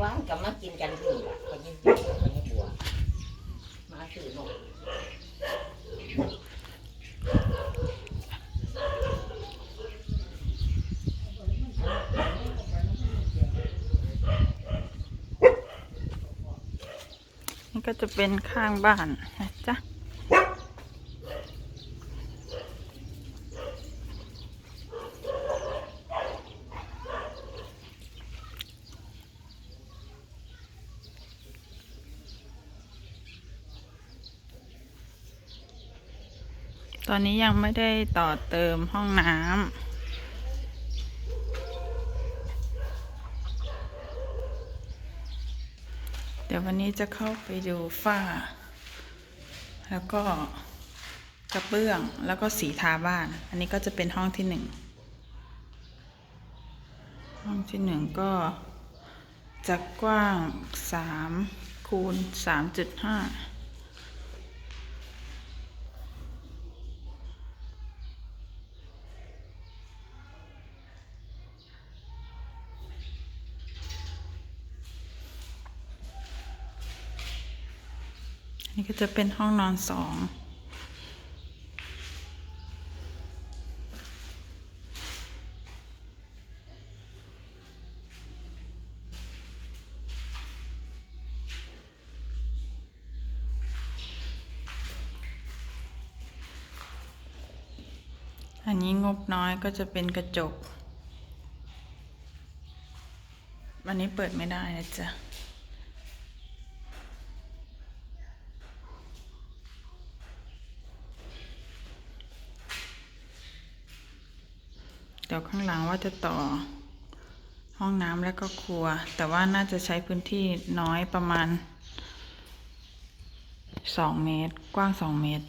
ว่างกับมากินกันอยู่ล่ะคนนี้บัวคนนี้บัวมาสื่อนกนี่มก็จะเป็นข้างบ้านนะจ๊ะ ตอนนี้ยังไม่ได้ต่อเติมห้องน้ำ เดี๋ยววันนี้จะเข้าไปดูฝ้า แล้วก็กระเบื้อง แล้วก็สีทาบ้าน อันนี้ก็จะเป็นห้องที่หนึ่ง ห้องที่หนึ่งก็จะกว้างสามคูณสามจุดห้า นนี้ก็จะเป็นห้องนอนสองอันนี้งบน้อยก็จะเป็นกระจกอันนี้เปิดไม่ได้นะจ๊ะ ดี๋ยวข้างหลังว่าจะต่อห้องน้ำแล้วก็ครัว แต่ว่าน่าจะใช้พื้นที่น้อยประมาณ 2 เมตร กว้าง 2 เมตร